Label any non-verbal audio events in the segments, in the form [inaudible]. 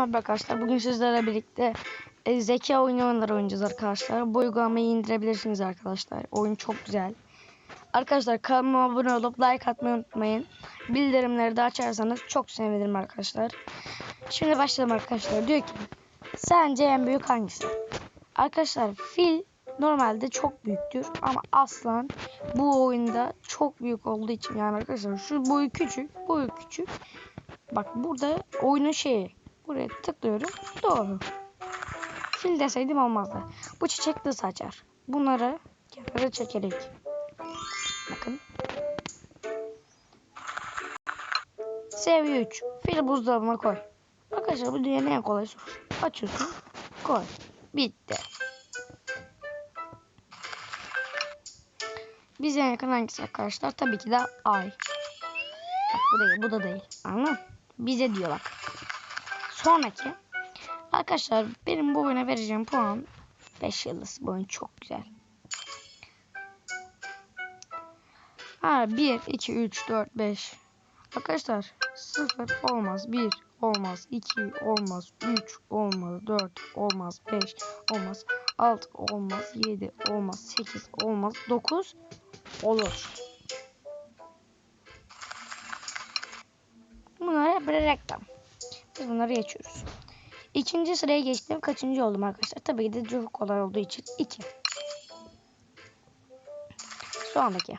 merhaba arkadaşlar. Bugün sizlerle birlikte e, zeka oyunu oyunları oynayacağız arkadaşlar. Bu uygulamayı indirebilirsiniz arkadaşlar. Oyun çok güzel. Arkadaşlar kanalıma abone olup like atmayı unutmayın. Bildirimleri de açarsanız çok sevinirim arkadaşlar. Şimdi başlayalım arkadaşlar. Diyor ki sence en büyük hangisi? Arkadaşlar fil normalde çok büyüktür ama aslan bu oyunda çok büyük olduğu için yani arkadaşlar şu boyu küçük, boyu küçük. Bak burada oyunun şeyi. Buraya tıklıyorum. Doğru. Fil deseydim olmazdı. Bu çiçek de saçar. Bunları kenara çekerek. Bakın. Seviye 3. Fil buzdolabına koy. Arkadaşlar bu dünyanın en kolay sorusu. Açıyorsun. Koy. Bitti. Bize en yakın hangisi arkadaşlar? Tabii ki de ay. Bak bu değil, bu da değil. Anladın? Bize diyor bak. Sonraki. Arkadaşlar benim bu oyuna vereceğim puan 5 yıldız. Bu oyun çok güzel. Ha 1, 2, 3, 4, 5. Arkadaşlar 0 olmaz. 1 olmaz. 2 olmaz. 3 olmaz. 4 olmaz. 5 olmaz. 6 olmaz. 7 olmaz. 8 olmaz. 9 olur. Bunlar hep reklam. Biz bunları geçiyoruz. İkinci sıraya geçtim. Kaçıncı oldum arkadaşlar? Tabii ki de çok kolay olduğu için 2. Sondaki.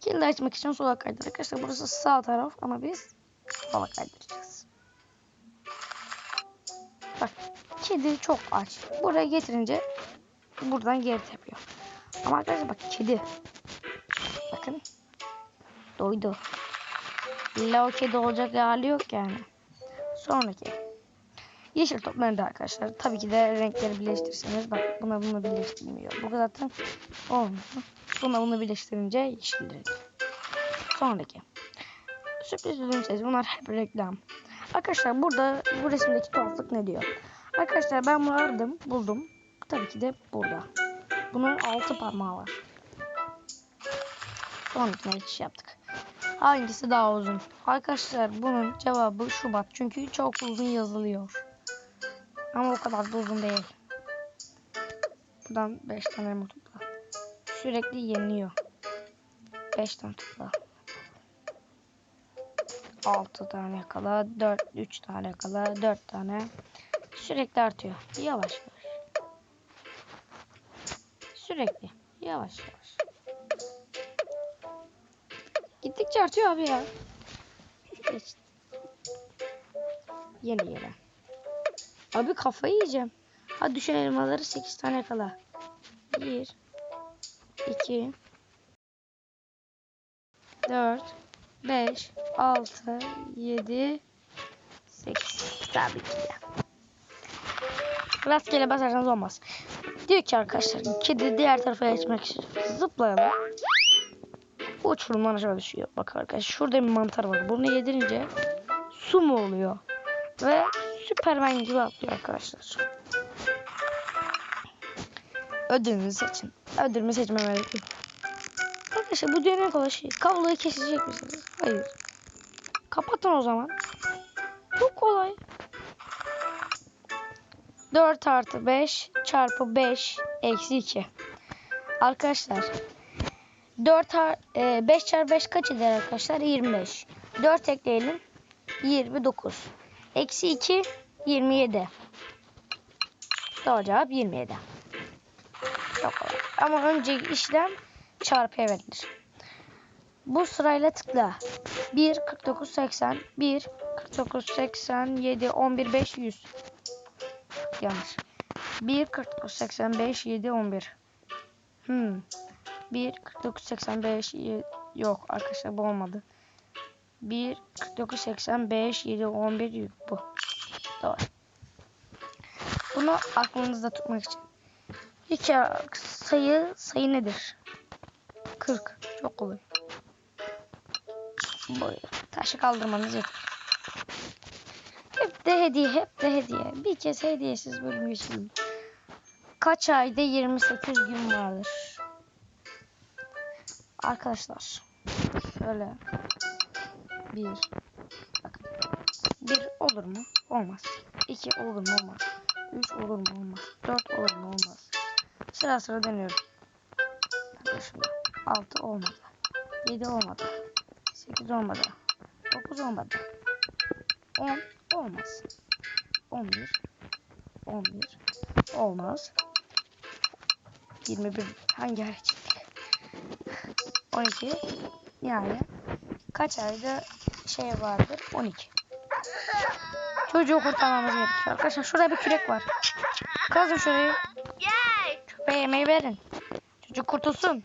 Kilidi açmak için sola kaydır. Arkadaşlar burası sağ taraf ama biz sola kaydıracağız. Bak kedi çok aç. Buraya getirince buradan geri tepiyor. Ama arkadaşlar bak kedi. Bakın. Doydu. İlla o kedi olacak hali yok yani. Sonraki. Yeşil top nerede arkadaşlar? Tabii ki de renkleri birleştirirseniz bak buna bunu birleştirmiyor. Bu zaten olmuyor. Buna bunu birleştirince yeşil renk. Sonraki. Sürpriz ürün sesi. Bunlar hep reklam. Arkadaşlar burada bu resimdeki tuhaflık ne diyor? Arkadaşlar ben bunu aradım, buldum. Tabii ki de burada. Bunun altı parmağı var. Sonrakine geçiş yaptık. Hangisi daha uzun? Arkadaşlar bunun cevabı Şubat. Çünkü çok uzun yazılıyor. Ama o kadar da uzun değil. Buradan 5 tane mi topla? Sürekli yeniliyor. 5 tane topla. 6 tane kala, 4 3 tane kala, 4 tane. Sürekli artıyor. Yavaş yavaş. Sürekli yavaş yavaş. Gittikçe artıyor abi ya. Geç. Yeni. Abi kafayı yiyeceğim. Hadi düşen elmaları 8 tane kala. 1 2 4 5 6 7 8 Tabii ki de. Rastgele basarsanız olmaz. Diyor ki arkadaşlar kedi diğer tarafa geçmek için zıplayalım. Uçurumdan aşağı düşüyor. Bak arkadaşlar şurada bir mantar var. Bunu yedirince su mu oluyor? Ve Süpermen gibi atlıyor arkadaşlar. Ödülünüzü seçin. Ödülümü seçmem gerekiyor. Arkadaşlar bu dünyanın kolay şey. Kabloyu kesecek misiniz? Hayır. Kapatın o zaman. Çok kolay. 4 artı 5 çarpı 5 eksi 2. Arkadaşlar 4 ar- e, 5 çarpı 5 kaç eder arkadaşlar? 25. 4 ekleyelim. 29. Eksi 2 27. Doğru cevap 27. Çok kolay. Ama önce işlem çarpıya verilir. Bu sırayla tıkla. 1 49 80 1 49 87 11 500. Yanlış. 1 49 85 7 11. Hmm. 1 49 85 7 yok arkadaşlar bu olmadı. 1 49 85 7 11 bu. Doğru. Bunu aklınızda tutmak için. İki sayı sayı nedir? 40. Çok kolay. Taşı kaldırmanız yeter. Hep de hediye, hep de hediye. Bir kez hediyesiz bölüm geçelim. Kaç ayda 28 gün vardır? Arkadaşlar. Şöyle. Bir. Bakın. Bir olur mu? Olmaz. 2 olur mu olmaz. 3 olur mu olmaz. 4 olur mu olmaz. Sıra sıra deniyorum. Şimdi 6 olmadı. 7 olmadı. 8 olmadı. 9 olmadı. 10 olmaz. 11 11 olmaz. 21 hangi çıktık? 12 yani kaç ayda şey vardır? 12. Çocuğu kurtarmamız gerekiyor. Arkadaşlar şurada bir kürek var. Kazın şurayı. Köpeğe yemeği verin. Çocuk kurtulsun.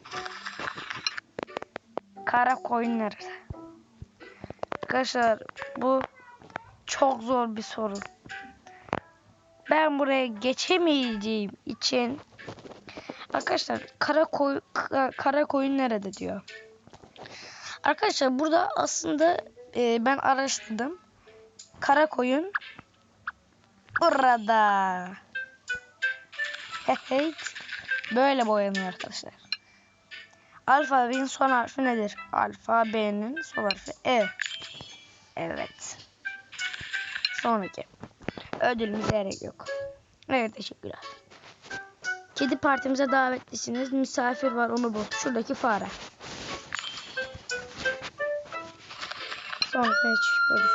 Kara koyunları. Arkadaşlar bu çok zor bir soru. Ben buraya geçemeyeceğim için Arkadaşlar kara koy kara koyun nerede diyor. Arkadaşlar burada aslında e, ben araştırdım. Kara koyun burada. [laughs] Hey, böyle boyanıyor arkadaşlar. Alfabenin son harfi nedir? Alfabenin son harfi E. Evet. Sonraki. Ödülümüze gerek yok. Evet teşekkürler. Kedi partimize davetlisiniz. Misafir var onu bul. Şuradaki fare. Sonraki çıkıyoruz.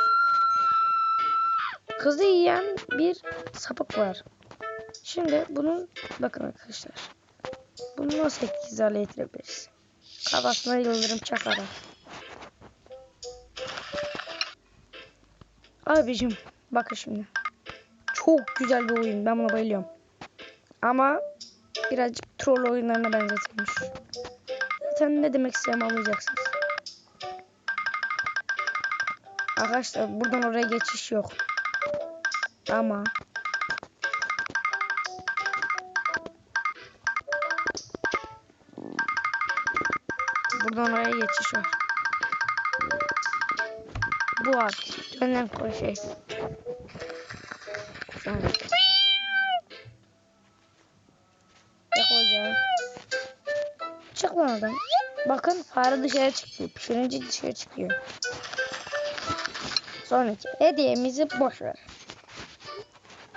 Kızı yiyen bir sapık var. Şimdi bunun bakın arkadaşlar. Bunu nasıl etkisiz hale getirebiliriz? Kafasına yıldırım çakarak. Abicim bakın şimdi. Çok güzel bir oyun. Ben buna bayılıyorum. Ama birazcık troll oyunlarına benzetilmiş. Zaten ne demek istediğimi anlayacaksınız. Arkadaşlar buradan oraya geçiş yok. Ama buradan oraya geçiş var. Bu abi. Dönen koy şey. Sonra. Oradan. Bakın fare dışarı çıkıyor. Pişirince dışarı çıkıyor. Sonraki hediyemizi boş ver.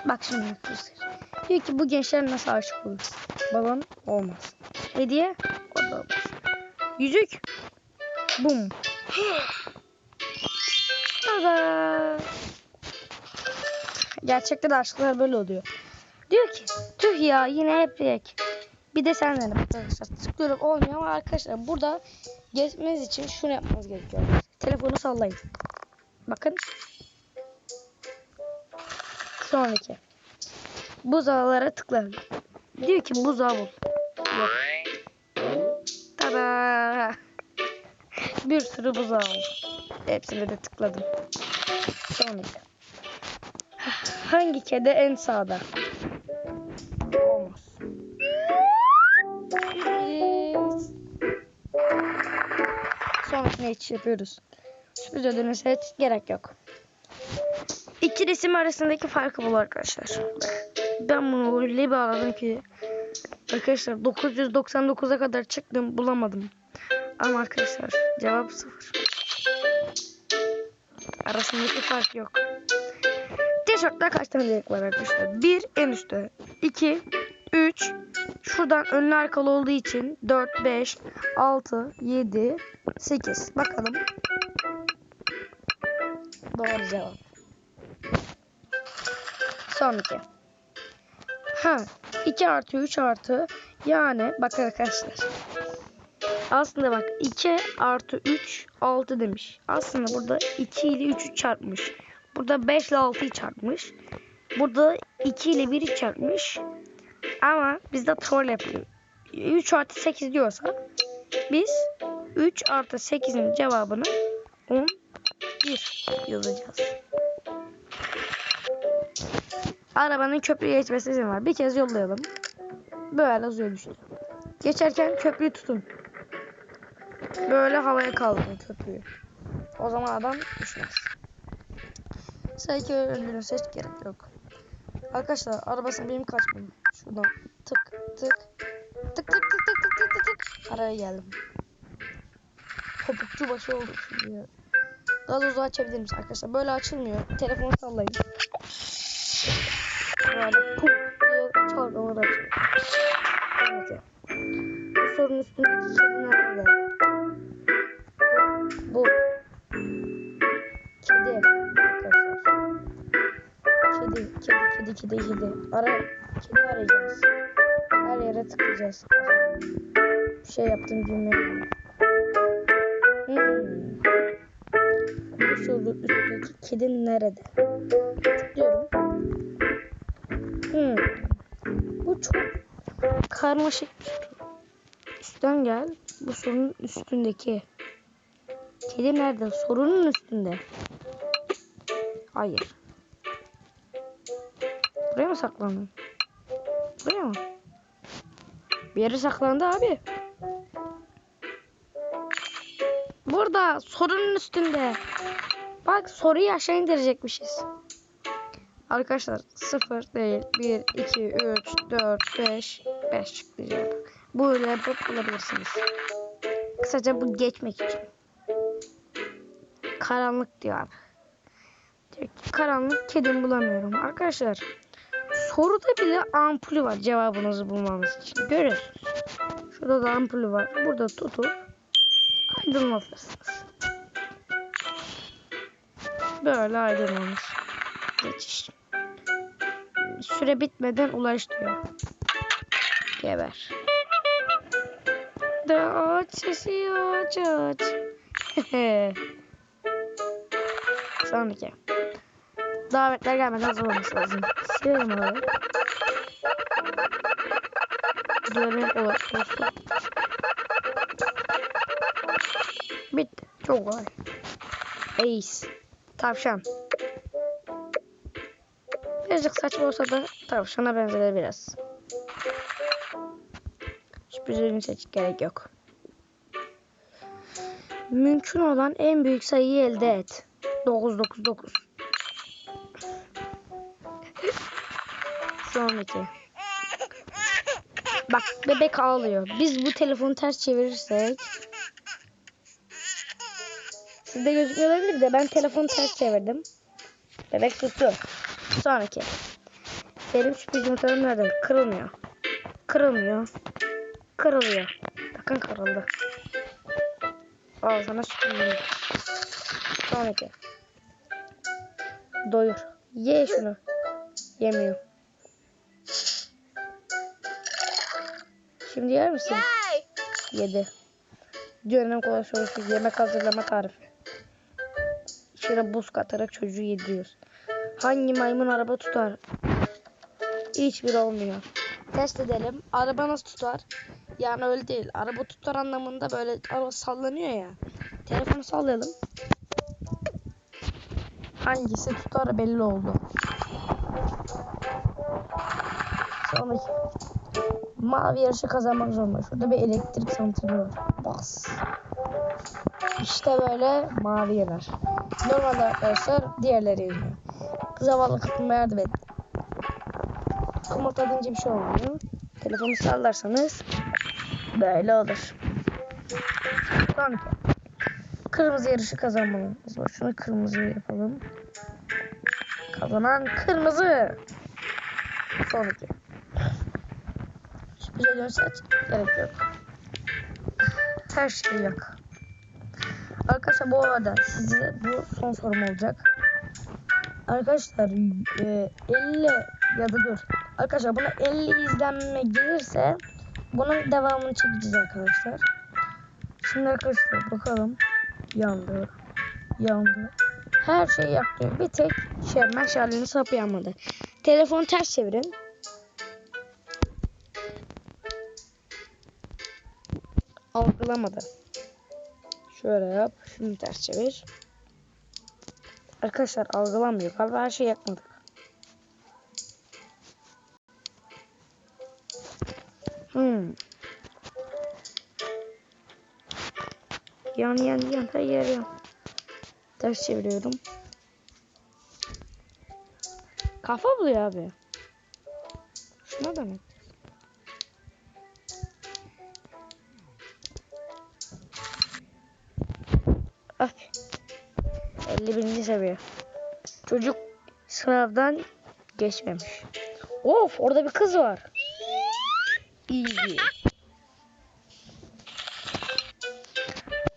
Bak şimdi arkadaşlar. Diyor ki bu gençler nasıl aşık olur? Balon olmaz. Hediye o da olmaz. Yüzük. Bum. Tada. Gerçekten aşklar böyle oluyor. Diyor ki tüh ya yine hep direkt. Bir de sen dene Tıklıyorum olmuyor ama arkadaşlar burada geçmeniz için şunu yapmanız gerekiyor. Telefonu sallayın. Bakın. Sonraki. Buzağlara tıkla. Diyor ki buzağı bul. Yok. Tada. Bir sürü buzağı var. Hepsine de tıkladım. Sonraki. Hangi kedi en sağda? Geçiş yapıyoruz. Sürpriz ödülüne hiç gerek yok. İki resim arasındaki farkı bul arkadaşlar. Ben bunu öyle bir aradım ki arkadaşlar 999'a kadar çıktım bulamadım. Ama arkadaşlar cevap sıfır. Arasındaki fark yok. Tişörtte kaç tane renk var arkadaşlar? 1 en üstte. 2 3 Şuradan önlü arkalı olduğu için 4 5 6 7 8 Bakalım. Doğru cevap. Sonraki. Ha, 2 artı 3 artı yani bak arkadaşlar. Aslında bak 2 artı 3 6 demiş. Aslında burada 2 ile 3'ü çarpmış. Burada 5 ile 6'yı çarpmış. Burada 2 ile 1'i çarpmış. Ama bizde troll yapıyor. 3 artı 8 diyorsa biz 3 artı 8'in cevabını 11 yazacağız. Arabanın köprüye geçmesi izin var. Bir kez yollayalım. Böyle suya düştü. Geçerken köprüyü tutun. Böyle havaya kaldırın köprüyü. O zaman adam düşmez. Sanki öldürürse hiç gerek yok. Arkadaşlar arabasını benim kaçmam. Şuradan tık tık. Tık tık tık tık tık tık tık tık. Araya geldim. Topukçu başı olduk şimdi ya. Gazozu açabilir misin arkadaşlar? Böyle açılmıyor. Telefonu sallayın. Böyle pum diye çalgılar açıyor. Evet ya. Bu sorunun üstündeki kedinin adı Bu. Bu. Kedi. Arkadaşlar. Kedi, kedi, kedi, kedi, kedi. Ara kedi arayacağız. Her yere tıklayacağız. Bir şey yaptım bilmiyorum. Hmm. Bu soru üstteki kedi nerede? Tıklıyorum. Hmm. Bu çok karmaşık soru. Üstten gel. Bu sorunun üstündeki. Kedi nerede? Sorunun üstünde. Hayır. Buraya mı saklandın? Buraya mı? Bir yere saklandı abi. Burada sorunun üstünde. Bak soruyu aşağı indirecekmişiz. Arkadaşlar 0 değil 1, 2, 3, 4, 5, 5 çıktı cevap. Böyle yapıp bulabilirsiniz. Kısaca bu geçmek için. Karanlık diyor abi. Karanlık kedim bulamıyorum. Arkadaşlar soruda bile ampulü var cevabınızı bulmamız için. Görüyorsunuz. Şurada da ampulü var. Burada tutup aydınlatırsınız. Böyle aydınlanır. Geçiş. Süre bitmeden ulaş diyor. Geber. Da aç sesi aç aç. [laughs] Sonraki. Davetler gelmeden hazır olması lazım. Silelim abi. Görev olarak olsun. Bitti. Çok kolay. Ace. Tavşan. Birazcık saçma olsa da tavşana benzer biraz. Sürpriz ürün seç gerek yok. Mümkün olan en büyük sayıyı elde et. 999. Sonraki. Bak bebek ağlıyor. Biz bu telefonu ters çevirirsek Sizde gözükmüyor olabilir de ben telefonu ters çevirdim. Bebek sustu. Sonraki. Benim sürpriz yumurtalarım nerede? Kırılmıyor. Kırılmıyor. Kırılıyor. Bakın kırıldı. Al sana sürpriz. Sonraki. Doyur. Ye şunu. Yemiyor. Şimdi yer misin? Yedi. Dünyanın kolay sorusu yemek hazırlama tarifi. İçine buz katarak çocuğu yediriyoruz. Hangi maymun araba tutar? Hiçbir olmuyor. Test edelim. Araba nasıl tutar? Yani öyle değil. Araba tutar anlamında böyle araba sallanıyor ya. Telefonu sallayalım. Hangisi tutar belli oldu. Sonraki. Mavi yarışı kazanmak zorunda. Şurada bir elektrik santrali var. Bas. İşte böyle mavi yener. Normalde arkadaşlar diğerleri yeniyor. Zavallı kapıma yardım et. Komut edince bir şey olmuyor. Telefonu sallarsanız böyle olur. Sonraki. Kırmızı yarışı kazanmalıyız. Şunu kırmızı yapalım. Kazanan kırmızı. Sonraki. Dönsek gerek yok. Her şey yok. Arkadaşlar bu arada size bu son sorum olacak. Arkadaşlar e, 50 ya da dur. Arkadaşlar buna 50 izlenme gelirse bunun devamını çekeceğiz arkadaşlar. Şimdi arkadaşlar bakalım. Yandı. Yandı. Her şey yaktı. Bir tek şey meşalenin sapı yanmadı. Telefonu ters çevirin. Algılamadı. Şöyle yap. Şunu ters çevir. Arkadaşlar algılamıyor. Galiba her şeyi yakmadık. Hmm. Yan yan yan. Hayır yan. Ters çeviriyorum. Kafa buluyor abi. Şuna da sınavdan geçmemiş. Of orada bir kız var. İyi.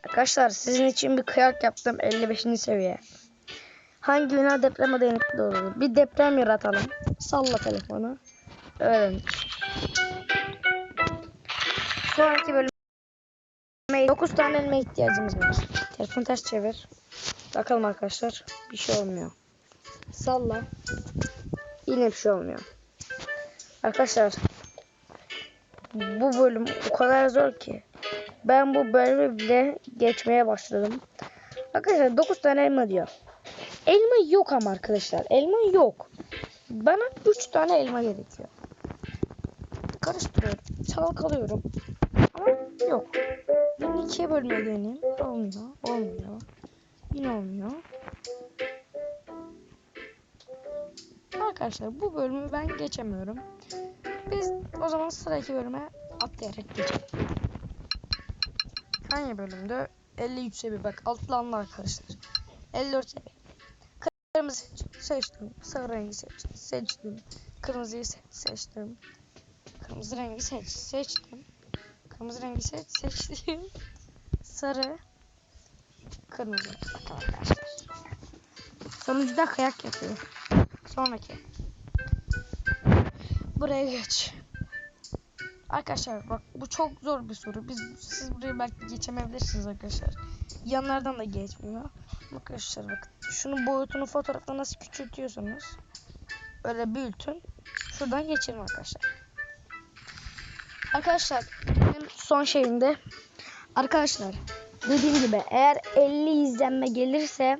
Arkadaşlar sizin için bir kıyak yaptım 55. seviye. Hangi bina depreme dayanıklı olur? Bir deprem yaratalım. Salla telefonu. Öğrendik. Sonraki bölüme 9 tane elma ihtiyacımız var. Telefonu ters çevir. Bakalım arkadaşlar. Bir şey olmuyor. Salla. Yine bir şey olmuyor. Arkadaşlar bu bölüm o kadar zor ki ben bu bölümü bile geçmeye başladım. Arkadaşlar 9 tane elma diyor. Elma yok ama arkadaşlar. Elma yok. Bana 3 tane elma gerekiyor. Karıştırıyorum. Çalkalıyorum. Ama yok. Ben ikiye bölmeye deneyeyim. Olmuyor. Olmuyor. Yine olmuyor. Arkadaşlar bu bölümü ben geçemiyorum. Biz o zaman sıradaki bölüme atlayarak geçelim. Hangi bölümde? 53 seviye bak altlandı arkadaşlar. 54 seviye. Kırmızı seç, seçtim. Sarı rengi seç, seçtim. Kırmızıyı seç, seçtim. Kırmızı rengi seç, seçtim. Kırmızı rengi seç, seçtim. [laughs] Sarı, kırmızı. Bakın arkadaşlar. Sonuncuda kayak yapıyor. Sonraki. Buraya geç. Arkadaşlar bak bu çok zor bir soru. Biz siz burayı belki geçemeyebilirsiniz arkadaşlar. Yanlardan da geçmiyor. Arkadaşlar bakın şunun boyutunu fotoğrafta nasıl küçültüyorsunuz öyle büyütün. Şuradan geçelim arkadaşlar. Arkadaşlar benim son şeyimde arkadaşlar dediğim gibi eğer 50 izlenme gelirse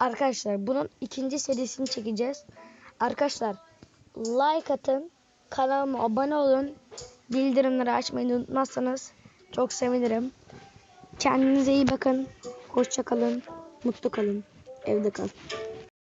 arkadaşlar bunun ikinci serisini çekeceğiz. Arkadaşlar like atın kanalıma abone olun bildirimleri açmayı unutmazsanız çok sevinirim. Kendinize iyi bakın. Hoşça kalın. Mutlu kalın. Evde kalın.